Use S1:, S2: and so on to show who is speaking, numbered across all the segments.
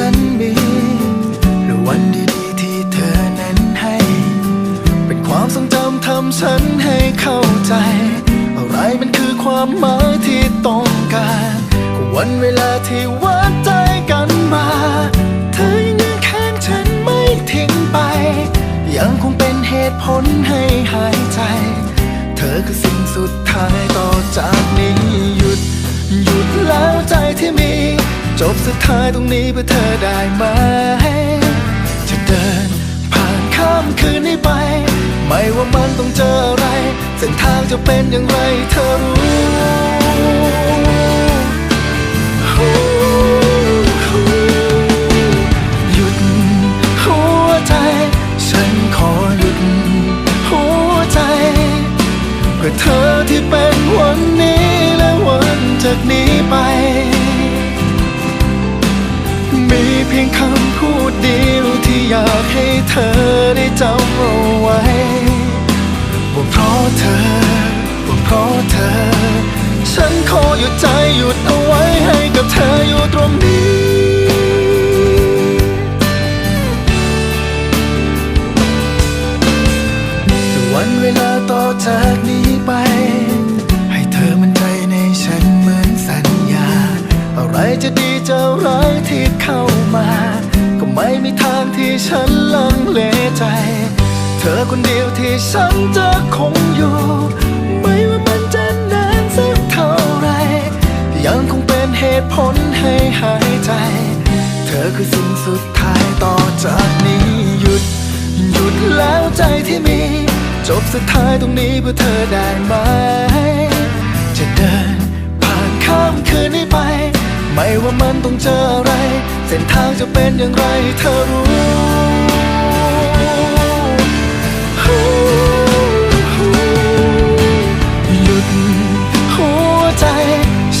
S1: ฉันมีหรือวันดีๆที่เธอนั้นให้ เป็นความทรงจำทำฉันให้เข้าใจ อะไรมันคือความหมายที่ต้องการวันเวลาที่วัดใจกันมา จบสุดท้ายตรงนี้เพื่อเธอได้ไหม จะเดินผ่านข้ามคืนนี้ไป ไม่ว่ามันต้องเจออะไร เส้นทางจะเป็นอย่างไรเธอรู้ หยุดหัวใจ ฉันขอหยุดหัวใจ เพื่อเธอที่เป็นวันนี้และวันจากนี้ไป เพียงคำพูดเดียวที่อยากให้เธอได้จำเอาไว้ว่าเพราะเธอว่าเพราะเธอ ฉันขอหยุดใจหยุดเอาไว้ให้กับเธออยู่ตรงนี้ จะดีจะร้ายที่เข้ามา ก็ไม่มีทางที่ฉันลังเลใจ เธอคนเดียวที่ฉันจะคงอยู่ ไม่ว่ามันจะนานสักเท่าไร ยังคงเป็นเหตุผลให้หายใจ เธอคือสิ่งสุดท้ายต่อจากนี้หยุด หยุดแล้วใจที่มี จบสุดท้ายตรงนี้เพื่อเธอได้ไหม จะเดิน ไม่ว่ามันต้องเจออะไร เส้นทางจะเป็นอย่างไรเธอรู้หยุดหัวใจ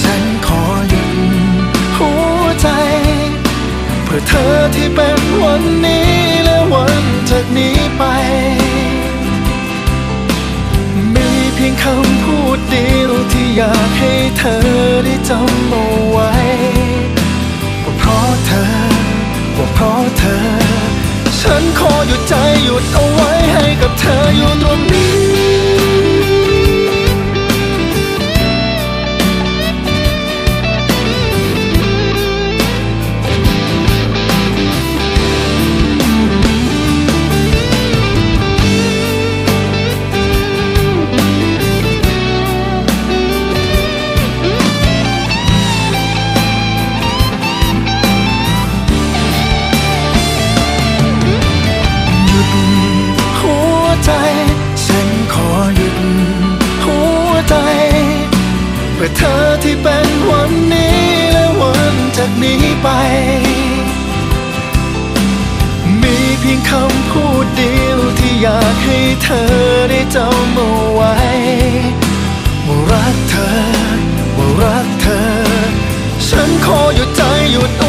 S1: ฉันขอยืนหัวใจเพื่อเธอที่เป็นวันนี้และวันจากนี้ไป มีเพียงคำพูดเดียวที่อยากให้ เธอ ฉันขอหยุดใจหยุดเอาไว้ให้กับเธออยู่ตรงนี้ เพื่อเธอที่เป็นวันนี้และวันจากนี้ไป มีเพียงคำพูดเดียวที่อยากให้เธอได้จำเอาไว้ว่ารักเธอว่ารักเธอ ฉันขอหยุดใจหยุดอ